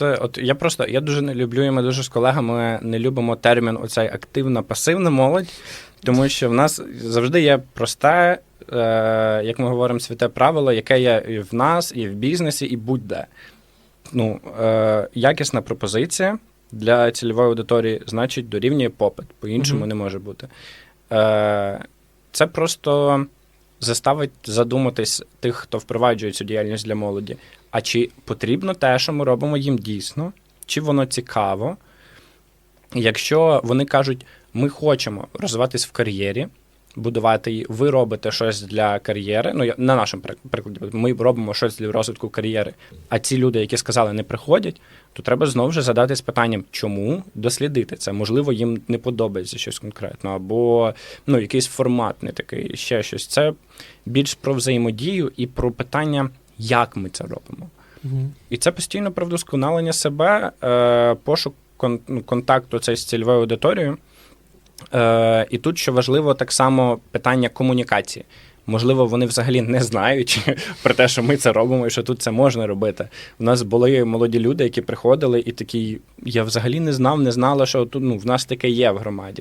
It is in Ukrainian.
То, от я просто я дуже не люблю, і ми дуже з колегами не любимо термін оцей активна пасивна молодь, тому що в нас завжди є просте, е, як ми говоримо, святе правило, яке є і в нас, і в бізнесі, і будь-де. Ну, е, якісна пропозиція для цільової аудиторії, значить, дорівнює попит. По-іншому Мгм. не може бути. Е, це просто заставить задуматись тих, хто впроваджує цю діяльність для молоді. А чи потрібно те, що ми робимо їм дійсно, чи воно цікаво? Якщо вони кажуть, ми хочемо розвиватись в кар'єрі, будувати її, ви робите щось для кар'єри. Ну, я на нашому прикладі, ми робимо щось для розвитку кар'єри. А ці люди, які сказали, не приходять, то треба знову ж задатись питанням, чому дослідити це. Можливо, їм не подобається щось конкретно, або ну, якийсь формат не такий, ще щось. Це більш про взаємодію і про питання, як ми це робимо. Мгм. І це постійно про вдосконалення себе, е, пошук ну, контакту цей з цільовою аудиторією. Е, і тут, що важливо, так само питання комунікації. Можливо, вони взагалі не знають про те, що ми це робимо і що тут це можна робити. У нас були молоді люди, які приходили і такі, я взагалі не знав, не знала, що тут ну, в нас таке є в громаді.